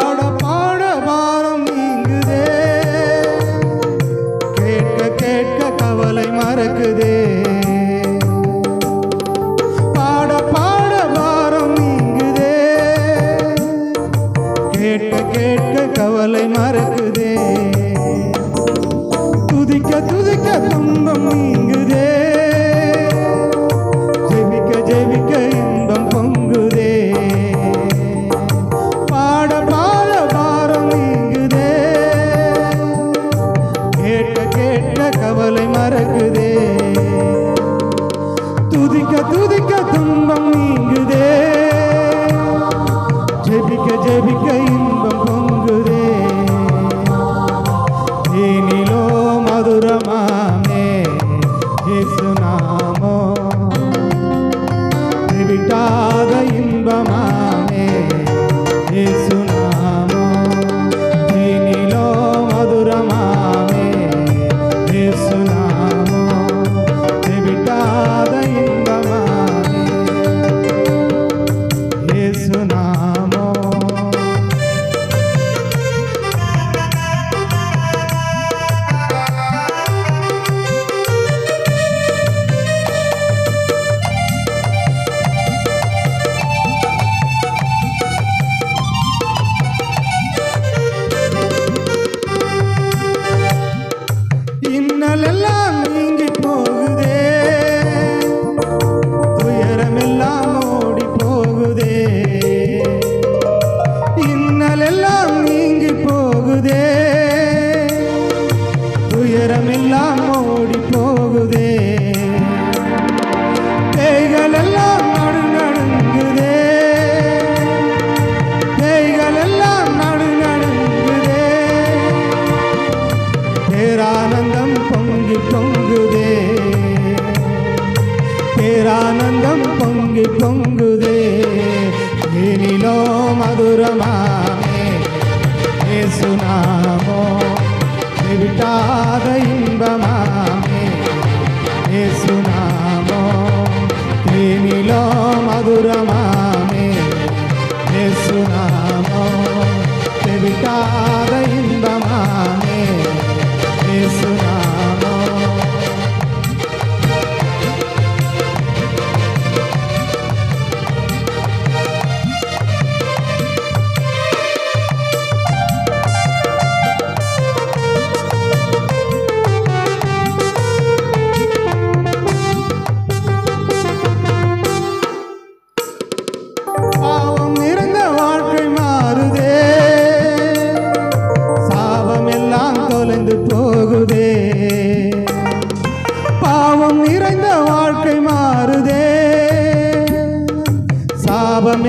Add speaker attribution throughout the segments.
Speaker 1: பாட பாட பாரம் நீங்குதே. கேட்க கேட்க கவலை மறக்குதே. பாட பாட பாரம் நீங்குதே. கேட்க கேட்க கவலை மறக்குதே. துதிக்க துதிக்க துன்பம் நீங்குதே. రాగం పొంగి పొంగుదే దీనిలో మధురమామే ఏసునామో నివిటాద ఇంబమామే ఏసునామో దీనిలో మధురమా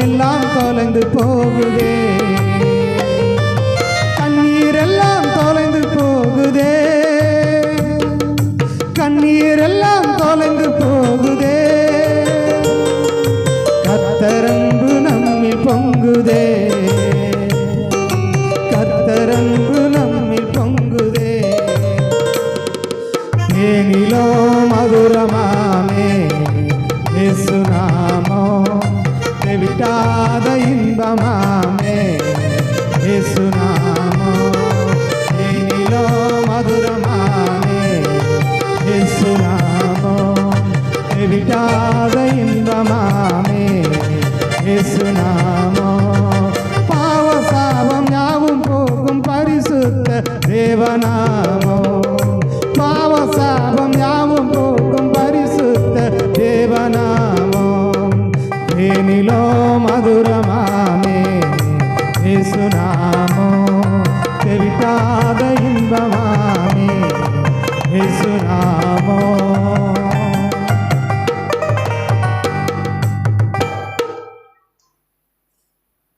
Speaker 1: எல்லாம் தொலைந்து போகுதே. ధ్వనిలో మధురమామే. యేసునామో తెలికాద ఇన్బమామే యేసునామో